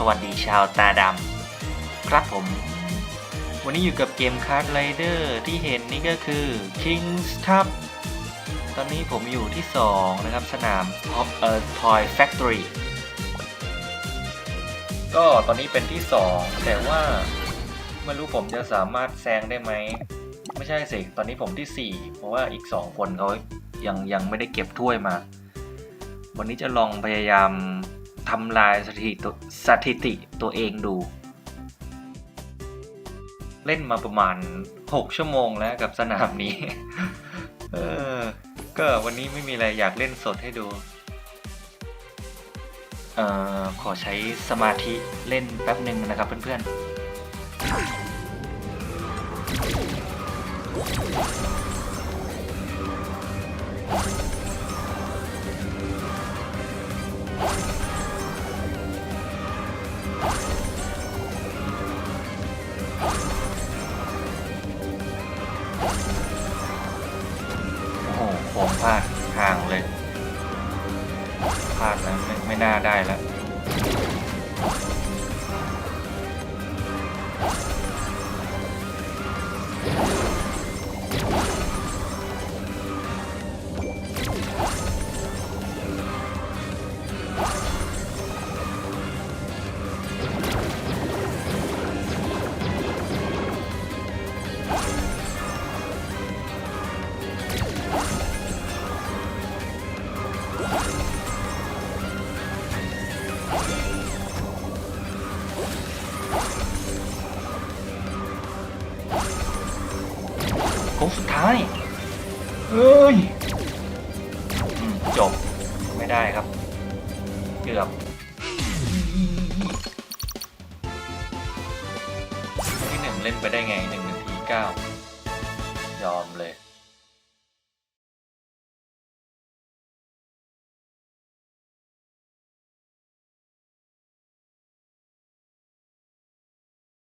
สวัสดีชาวตาดำครับผม วันนี้อยู่กับเกม Card Rider ที่เห็นนี่ก็คือ Kings Cup ตอนนี้ผมอยู่ที่ 2 นะครับ สนาม Top เอ่อ Toy Factory ก็ตอนนี้เป็นที่ 2 แต่ว่า ไม่รู้ผมจะสามารถแซงได้ไหม ไม่ใช่สิ ตอนนี้ผมที่ 4 เพราะว่าอีก 2 คนเขายังยังไม่ได้เก็บถ้วยมา วันนี้จะลองพยายาม ทำลายสถิติตัวสถิติตัวเองดู เล่นมาประมาณ 6 ชั่วโมงแล้วกับสนามนี้ เออ ก็วันนี้ไม่มีอะไรอยากเล่นสดให้ดู เอ่อ ขอใช้สมาธิเล่นแป๊บหนึ่งนะครับเพื่อนๆ โอ้โหผมพลาดทางเลยพลาดแล้วไม่ไม่น่าได้แล้ว ค้งสุดท้ายเฮ้ยจบไม่ได้ครับ เกือบที่หนึ่งเล่นไปได้ไงหนึ่งนาทีเก้ายอมเลย